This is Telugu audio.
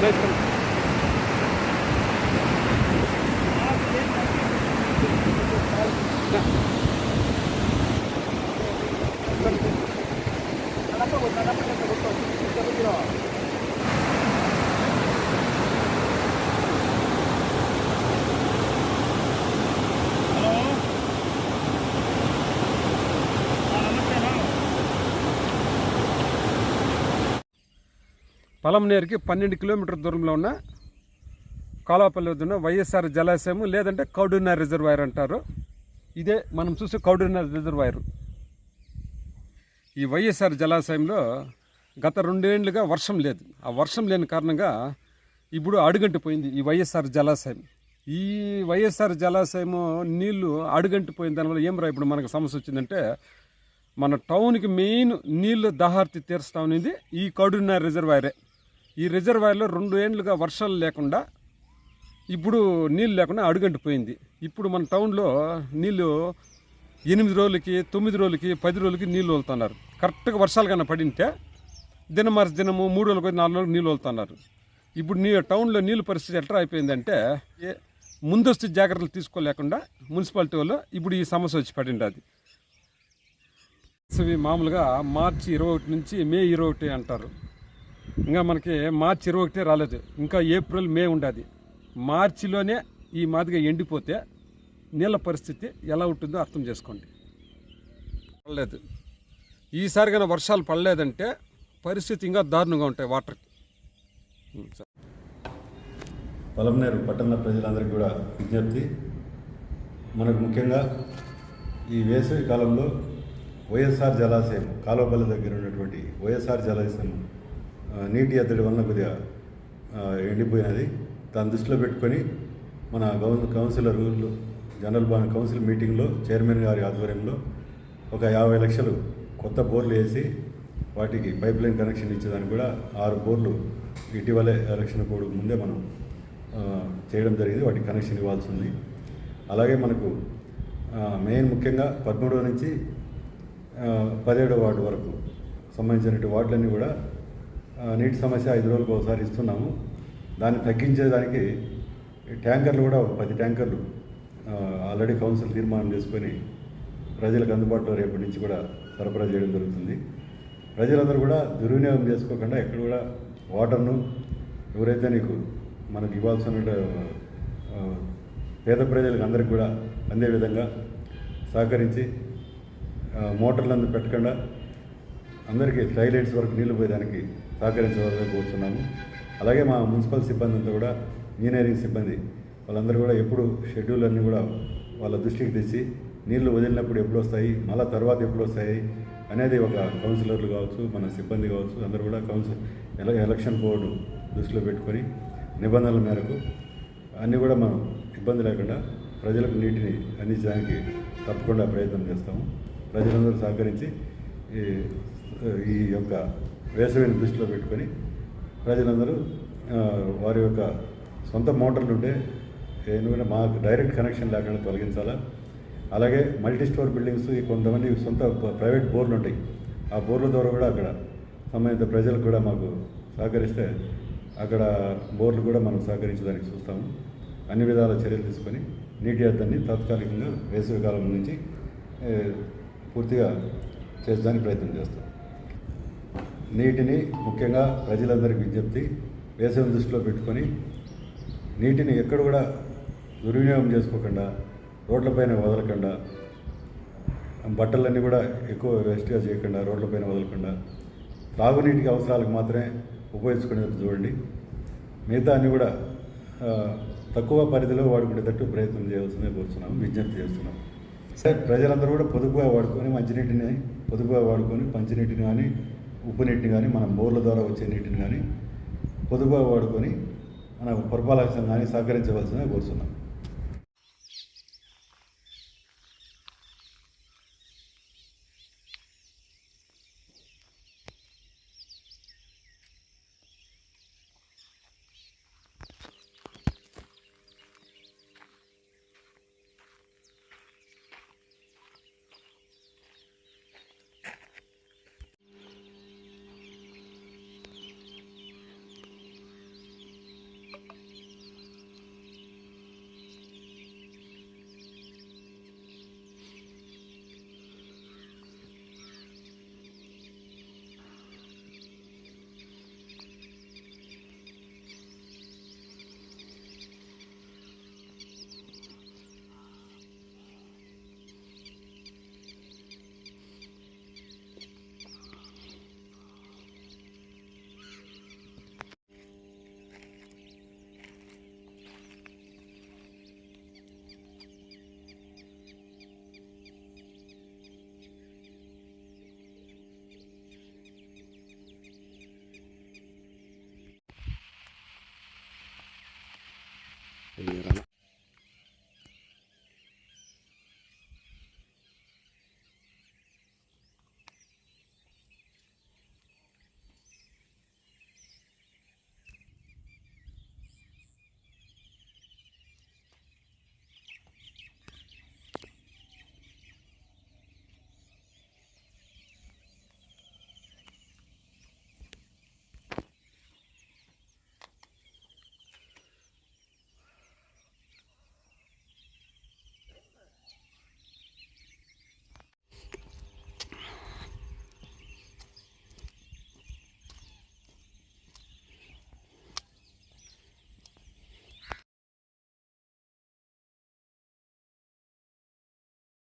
Gracias. పలంనేరుకి పన్నెండు కిలోమీటర్ దూరంలో ఉన్న కాలాపల్లి వద్ద ఉన్న వైఎస్ఆర్ జలాశయం లేదంటే కౌడున్న రిజర్వాయర్ అంటారు. ఇదే మనం చూసే కౌడున్న రిజర్వాయర్. ఈ వైఎస్ఆర్ జలాశయంలో గత రెండేళ్ళుగా వర్షం లేదు. ఆ వర్షం లేని కారణంగా ఇప్పుడు అడుగంటిపోయింది ఈ వైఎస్ఆర్ జలాశయం. ఈ వైఎస్ఆర్ జలాశయము నీళ్ళు అడుగంటిపోయిన దానివల్ల ఏం రా ఇప్పుడు మనకు సమస్య వచ్చిందంటే మన టౌన్కి మెయిన్ నీళ్ళు దాహార్తి తీరుస్తామనేది ఈ కౌడున్న రిజర్వాయరే. ఈ రిజర్వాయర్లో రెండు ఏండ్లుగా వర్షాలు లేకుండా ఇప్పుడు నీళ్ళు లేకుండా అడుగంటిపోయింది. ఇప్పుడు మన టౌన్లో నీళ్ళు ఎనిమిది రోజులకి తొమ్మిది రోజులకి పది రోజులకి నీళ్ళు వదులుతున్నారు కరెక్ట్గా వర్షాలు కన్నా పడింటే దినం మరచి దినము మూడు రోజులకు నాలుగు రోజులకు నీళ్ళు వదులుతున్నారు ఇప్పుడు నీ టౌన్లో నీళ్ళ పరిస్థితి ఎట్లా అయిపోయిందంటే ఏ- ముందస్తు జాగ్రత్తలు తీసుకోలేకుండా మున్సిపాలిటీ వాళ్ళు ఇప్పుడు ఈ సమస్య వచ్చి పడింది అది. మామూలుగా మార్చి ఇరవై ఒకటి నుంచి మే ఇరవై ఒకటి అంటారు. ఇంకా మనకి మార్చి ఇరవై ఒకటి రాలేదు. ఇంకా ఏప్రిల్ మే ఉండదు. మార్చిలోనే ఈ మాదిరిగా ఎండిపోతే నీళ్ళ పరిస్థితి ఎలా ఉంటుందో అర్థం చేసుకోండి. పడలేదు. ఈసారి కానీ వర్షాలు పడలేదంటే పరిస్థితి ఇంకా దారుణంగా ఉంటాయి వాటర్కి. పొలంనేరు పట్టణ ప్రజలందరికీ కూడా విజ్ఞప్తి. మనకు ముఖ్యంగా ఈ వేసవి కాలంలో వైఎస్ఆర్ జలాశయం కాలువపల్లి దగ్గర ఉన్నటువంటి వైఎస్ఆర్ జలాశయం నీటి ఎద్దడి వలన కొద్దిగా ఎండిపోయినది. దాన్ని దృష్టిలో పెట్టుకొని మన గౌన్ కౌన్సిలర్ జనరల్ బాండ్ కౌన్సిల్ మీటింగ్లో చైర్మన్ గారి ఆధ్వర్యంలో ఒక యాభై లక్షలు కొత్త బోర్లు వేసి వాటికి పైప్ లైన్ కనెక్షన్ ఇచ్చేదానికి కూడా ఆరు బోర్లు ఇటీవలే ఎలక్షన్ కోడ్ ముందే మనం చేయడం జరిగింది. వాటికి కనెక్షన్ ఇవ్వాల్సి ఉంది అలాగే మనకు మెయిన్ ముఖ్యంగా పదమూడవ నుంచి పదిహేడవ వార్డు వరకు సంబంధించినటువంటి వార్డులన్నీ కూడా నీటి సమస్య ఐదు రోజులకు ఒకసారి ఇస్తున్నాము. దాన్ని తగ్గించేదానికి ట్యాంకర్లు కూడా పది ట్యాంకర్లు ఆల్రెడీ కౌన్సిల్ తీర్మానం చేసుకొని ప్రజలకు అందుబాటులో రేపటి నుంచి కూడా సరఫరా చేయడం జరుగుతుంది. ప్రజలందరూ కూడా దుర్వినియోగం చేసుకోకుండా ఎక్కడ కూడా వాటర్ను ఎవరైతే నీకు మనకు ఇవ్వాల్సిన పేద ప్రజలకు అందరికి కూడా అందే విధంగా సహకరించి ఆ, మోటార్లను పెట్టకుండా అందరికీ టైలెట్స్ వరకు నీళ్ళు పోయేదానికి సహకరించవలని కోరుతున్నాము అలాగే మా మున్సిపల్ సిబ్బంది అంతా కూడా ఇంజనీరింగ్ సిబ్బంది వాళ్ళందరూ కూడా ఎప్పుడు షెడ్యూల్ అన్నీ కూడా వాళ్ళ దృష్టికి తెచ్చి నీళ్ళు వదిలినప్పుడు ఎప్పుడు వస్తాయి మళ్ళీ తర్వాత ఎప్పుడు వస్తాయి అనేది ఒక కౌన్సిలర్లు కావచ్చు మన సిబ్బంది కావచ్చు అందరూ కూడా కౌన్సిల్ ఎలక్షన్ బోర్డు దృష్టిలో పెట్టుకొని నిబంధనల మేరకు అన్నీ కూడా మనం ఇబ్బంది లేకుండా ప్రజలకు నీటిని అందించడానికి తప్పకుండా ప్రయత్నం చేస్తాము. ప్రజలందరూ సహకరించి ఈ యొక్క వేసవిని దృష్టిలో పెట్టుకొని ప్రజలందరూ వారి యొక్క సొంత మోటార్లు ఉంటే ఎందుకంటే మాకు డైరెక్ట్ కనెక్షన్ లేకుండా తొలగించాలా? అలాగే మల్టీ స్టోర్ బిల్డింగ్స్ కొంతమంది సొంత ప్రైవేట్ బోర్లు ఉంటాయి. ఆ బోర్ల ద్వారా కూడా అక్కడ సంబంధిత ప్రజలకు కూడా మాకు సహకరిస్తే అక్కడ బోర్లు కూడా మనం సహకరించడానికి చూస్తాము. అన్ని విధాల చర్యలు తీసుకొని నీటి అద్దాన్ని తాత్కాలికంగా వేసవి కాలం నుంచి పూర్తిగా చేసడానికి ప్రయత్నం చేస్తాం. నీటిని ముఖ్యంగా ప్రజలందరికీ విజ్ఞప్తి వేసవి దృష్టిలో పెట్టుకొని నీటిని ఎక్కడ కూడా దుర్వినియోగం చేసుకోకుండా రోడ్లపైన వదలకుండా బట్టలన్నీ కూడా ఎక్కువ వేస్ట్గా చేయకుండా రోడ్లపైన వదలకుండా తాగునీటికి అవసరాలకు మాత్రమే ఉపయోగించుకునేది చూడండి. మిగతా అన్నీ కూడా తక్కువ పరిధిలో వాడుకునేటట్టు ప్రయత్నం చేయాల్సిందే కోరుతున్నాం విజ్ఞప్తి చేస్తున్నాం. సరే ప్రజలందరూ కూడా పొదుపుగా వాడుకొని మంచినీటిని పొదుపుగా వాడుకొని మంచినీటిని కానీ ఉప్పు నీటిని కానీ మన బోర్ల ద్వారా వచ్చే నీటిని కానీ పొదుపుగా వాడుకొని మన పురపాలక సంఘాన్ని సహకరించవలసిందిగా కోరుతున్నాను